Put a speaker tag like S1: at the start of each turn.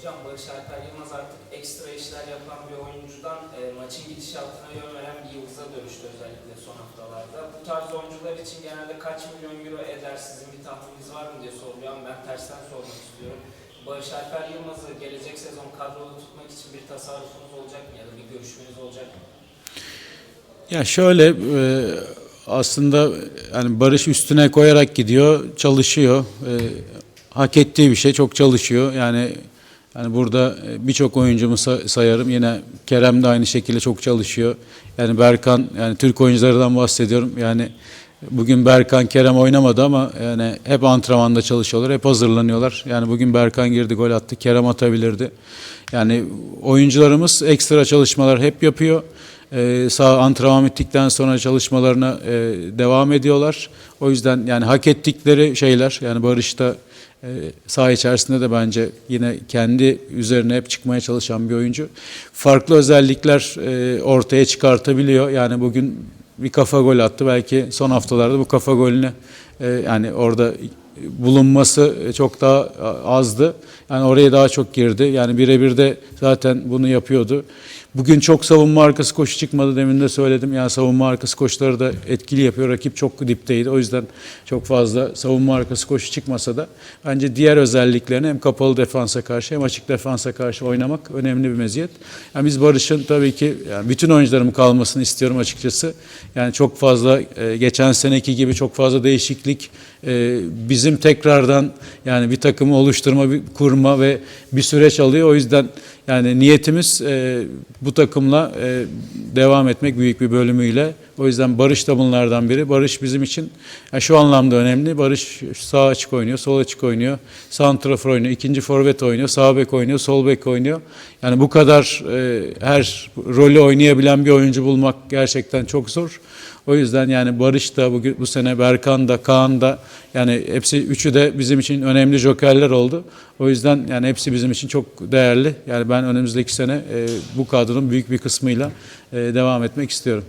S1: Hocam Barış Alper Yılmaz artık ekstra işler yapan bir oyuncudan e, maçın gidişatına yön veren bir yıldıza dönüştü özellikle son haftalarda. Bu tarz oyuncular için genelde kaç milyon euro eder sizin bir tahmininiz var mı diye soruluyor ama ben tersten sormak istiyorum. Barış Alper Yılmaz'ı gelecek sezon kadroda tutmak için bir tasarrufunuz olacak mı ya da bir görüşmeniz olacak mı?
S2: Ya şöyle e, aslında yani Barış üstüne koyarak gidiyor, çalışıyor. E, hak ettiği bir şey, çok çalışıyor. Yani yani burada e, birçok oyuncumu sa- sayarım. Yine Kerem de aynı şekilde çok çalışıyor. Yani Berkan, yani Türk oyunculardan bahsediyorum. Yani bugün Berkan, Kerem oynamadı ama yani hep antrenmanda çalışıyorlar, hep hazırlanıyorlar. Yani bugün Berkan girdi, gol attı, Kerem atabilirdi. Yani oyuncularımız ekstra çalışmalar hep yapıyor. Ee, sağ antrenman bittikten sonra çalışmalarına e, devam ediyorlar. O yüzden yani hak ettikleri şeyler yani Barış'ta e, saha içerisinde de bence yine kendi üzerine hep çıkmaya çalışan bir oyuncu. Farklı özellikler e, ortaya çıkartabiliyor. Yani bugün bir kafa gol attı. Belki son haftalarda bu kafa golünü e, yani orada bulunması çok daha azdı. Yani oraya daha çok girdi. Yani birebir de zaten bunu yapıyordu. Bugün çok savunma arkası koşu çıkmadı demin de söyledim. Yani savunma arkası koşuları da etkili yapıyor. Rakip çok dipteydi. O yüzden çok fazla savunma arkası koşu çıkmasa da bence diğer özelliklerini hem kapalı defansa karşı hem açık defansa karşı oynamak önemli bir meziyet. Yani biz Barış'ın tabii ki yani bütün oyuncularım kalmasını istiyorum açıkçası. Yani çok fazla e, geçen seneki gibi çok fazla değişiklik e, bizim tekrardan yani bir takımı oluşturma, bir kurma ve bir süreç alıyor. O yüzden yani niyetimiz e, bu takımla e, devam etmek büyük bir bölümüyle. O yüzden Barış da bunlardan biri. Barış bizim için yani şu anlamda önemli. Barış sağ açık oynuyor, sol açık oynuyor, santrafor oynuyor, ikinci forvet oynuyor, sağ bek oynuyor, sol bek oynuyor. Yani bu kadar e, her rolü oynayabilen bir oyuncu bulmak gerçekten çok zor. O yüzden yani Barış da bugün bu sene Berkan da Kaan da yani hepsi üçü de bizim için önemli jokerler oldu. O yüzden yani hepsi bizim için çok değerli. Yani ben önümüzdeki sene e, bu kadronun büyük bir kısmıyla e, devam etmek istiyorum.